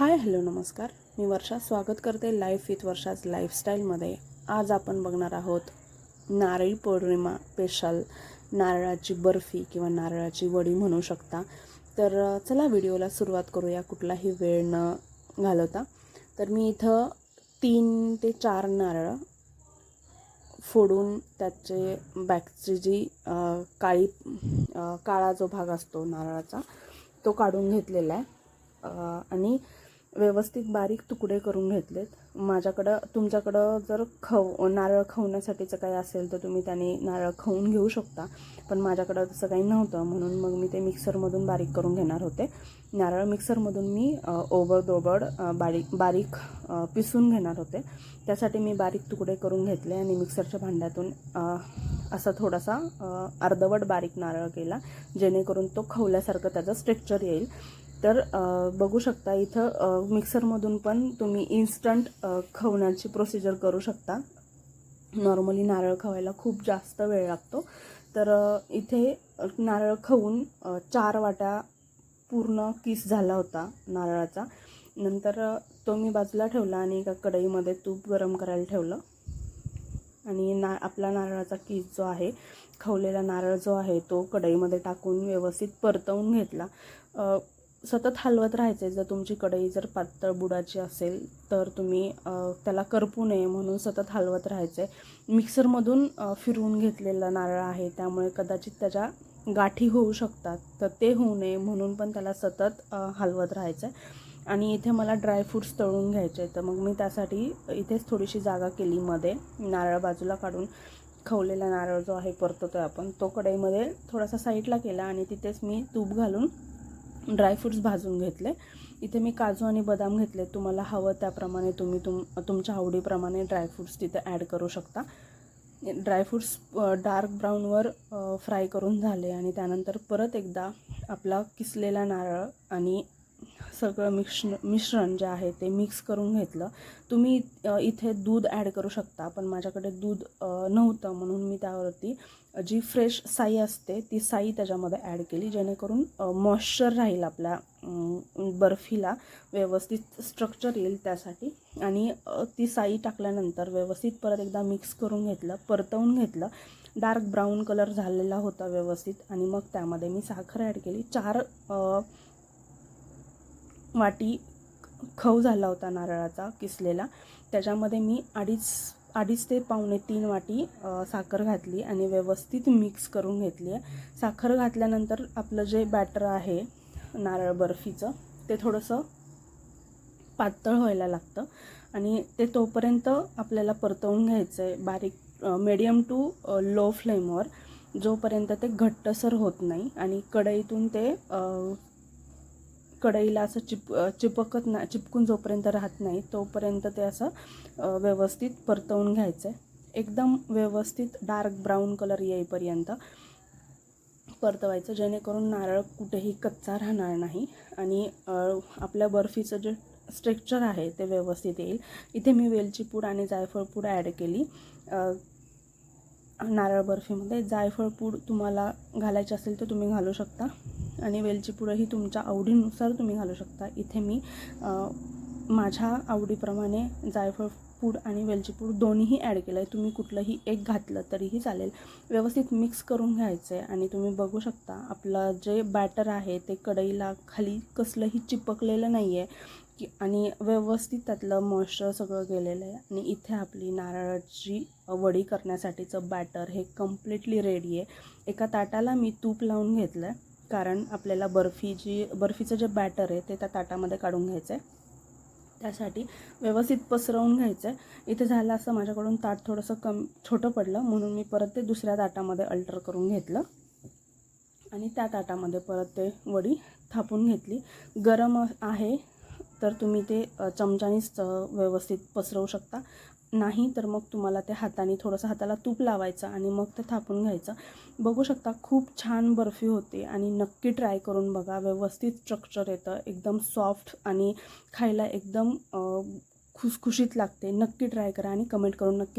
Hi hello नमस्कार. मी वर्षा स्वागत करते लाईफ विथ वर्षाज लाईफस्टाईलमध्ये आज आपण बघणार आहोत नारळी पौर्णिमा स्पेशल नारळाची बर्फी किंवा नारळाची वडी म्हणू शकता. तर चला व्हिडिओला सुरुवात करूया. कुठलाही वेळ न घालवता. तर मी इथं तीन ते चार नारळ फोडून त्याचे बॅकची जी काळी काळा जो भाग असतो नारळाचा तो काढून घेतलेला आहे. आणि व्यवस्थित बारीक तुकडे करून घेतलेत. माझ्याकडं तुमच्याकडं जर खव नारळ खवण्यासाठीचं काही असेल तर तुम्ही त्याने नारळ खवून घेऊ शकता. पण माझ्याकडं तसं काही नव्हतं म्हणून मग मी ते मिक्सरमधून बारीक करून घेणार होते. नारळ मिक्सरमधून मी ओबडदोबड ओबड बारीक बारीक पिसून घेणार होते. त्यासाठी मी बारीक तुकडे करून घेतले आणि मिक्सरच्या भांड्यातून असा थोडासा अर्धवट बारीक नारळ केला जेणेकरून तो खवल्यासारखं त्याचं स्ट्रेक्चर येईल. तर बघू शकता इथं मिक्सरमधून पण तुम्ही इन्स्टंट खवण्याची प्रोसिजर करू शकता. नॉर्मली नारळ खवायला खूप जास्त वेळ लागतो. तर इथे नारळ खवून चार वाट्या पूर्ण किस झाला होता नारळाचा. नंतर तो मी बाजूला ठेवला आणि एका कढईमध्ये तूप गरम करायला ठेवलं. आणि ना आपला नारळाचा किस जो आहे खवलेला नारळ जो आहे तो कढईमध्ये टाकून व्यवस्थित परतवून घेतला. सतत हलवत राहायचे जर तुमची कढई जर पातळ बुडाची असेल तर तुम्ही त्याला करपू नये म्हणून सतत हलवत राहायचे मिक्सरमधून फिरवून घेतलेला नारळ आहे त्यामुळे कदाचित त्याच्या गाठी होऊ शकतात. तर ते होऊ नये म्हणून पण त्याला सतत हलवत राहायचं आहे आणि इथे मला ड्रायफ्रूट्स तळून घ्यायचे तर मग मी त्यासाठी इथेच थोडीशी जागा केली मध्ये. नारळ बाजूला काढून खवलेला नारळ जो आहे परततो आहे आपण तो कढईमध्ये थोडासा साईडला केला आणि तिथेच मी तूप घालून ड्रायफ्रूट्स भाजून घेतले. इथे मी काजू आणि बदाम घेतले. तुम्हाला हवं त्याप्रमाणे तुम्ही तुम तुमच्या आवडीप्रमाणे ड्रायफ्रूट्स तिथे ॲड करू शकता. ड्रायफ्रूट्स डार्क ब्राऊनवर फ्राय करून झाले आणि त्यानंतर परत एकदा आपला किसलेला नारळ आणि सगळं मिक्ष मिश्रण जे आहे ते मिक्स करून घेतलं. तुम्ही इथे दूध ॲड करू शकता पण माझ्याकडे दूध नव्हतं म्हणून मी त्यावरती जी फ्रेश साई असते ती साई त्याच्यामध्ये ॲड केली जेणेकरून मॉइश्चर राहील आपल्या बर्फीला व्यवस्थित स्ट्रक्चर येईल त्यासाठी. आणि ती साई टाकल्यानंतर व्यवस्थित परत एकदा मिक्स करून घेतलं परतवून घेतलं. डार्क ब्राऊन कलर झालेला होता व्यवस्थित. आणि मग त्यामध्ये मी साखर ॲड केली. चार वाटी खव झाला होता नारळाचा किसलेला. त्याच्यामध्ये मी अडीच अडीच ते पावणे तीन वाटी साखर घातली आणि व्यवस्थित मिक्स करून घेतली आहे. साखर घातल्यानंतर आपलं जे बॅटर आहे नारळ बर्फीचं ते थोडंसं पातळ व्हायला लागतं आणि ते तोपर्यंत आपल्याला परतवून घ्यायचं आहे. बारीक मिडियम टू लो फ्लेमवर जोपर्यंत ते घट्टसर होत नाही आणि कढईतून ते कढईला असं चिप चिपकत ना चिपकून जोपर्यंत राहत नाही तोपर्यंत ते असं व्यवस्थित परतवून घ्यायचं आहे एकदम व्यवस्थित डार्क ब्राऊन कलर येईपर्यंत परतवायचं जेणेकरून नारळ कुठेही कच्चा राहणार नाही आणि आपल्या बर्फीचं जे स्ट्रक्चर आहे ते व्यवस्थित येईल. इथे मी वेलची पूड आणि जायफळ पूड ॲड केली. नारळ बर्फीमध्ये जायफळ पूड तुम्हाला घालायची असेल तर तुम्ही घालू शकता. आणि वेलची पूडही तुमच्या आवडीनुसार तुम्ही घालू शकता. इथे मी माझ्या आवडीप्रमाणे जायफळ पूड आणि वेलची पूड दोन्हीही ॲड केलं आहे तुम्ही कुठलंही एक घातलं तरीही चालेल. व्यवस्थित मिक्स करून घ्यायचं आहे आणि तुम्ही बघू शकता आपलं जे बॅटर आहे ते कढईला खाली कसलंही चिपकलेलं नाही आहे की आणि व्यवस्थित त्यातलं मॉइश्चर सगळं गेलेलं आहे. आणि इथे आपली नारळाची वडी करण्यासाठीचं बॅटर हे कम्प्लिटली रेडी आहे. एका ताटाला मी तूप लावून घेतलं आहे कारण आपल्याला बर्फी जी बर्फीचं जे बॅटर आहे ते त्या ताटामध्ये काढून घ्यायचं आहे त्यासाठी व्यवस्थित पसरवून घ्यायचं आहे इथे झालं असं माझ्याकडून ताट थोडंसं कम छोटं पडलं म्हणून मी परत ते दुसऱ्या ताटामध्ये अल्टर करून घेतलं. आणि त्या ताटामध्ये परत ते वडी थापून घेतली. गरम आहे तर तुम्ही ते अ, व्यवस्थित पसरवू शकता. नाही तर मग तुम्हाला ते हाताने थोडंसं हाताला तूप लावायचं आणि मग ते थापून घ्यायचं. बघू शकता खूप छान बर्फी होते आणि नक्की ट्राय करून बघा. व्यवस्थित स्ट्रक्चर येतं एकदम सॉफ्ट आणि खायला एकदम खुसखुशीत लागते. नक्की ट्राय करा आणि कमेंट करून नक्की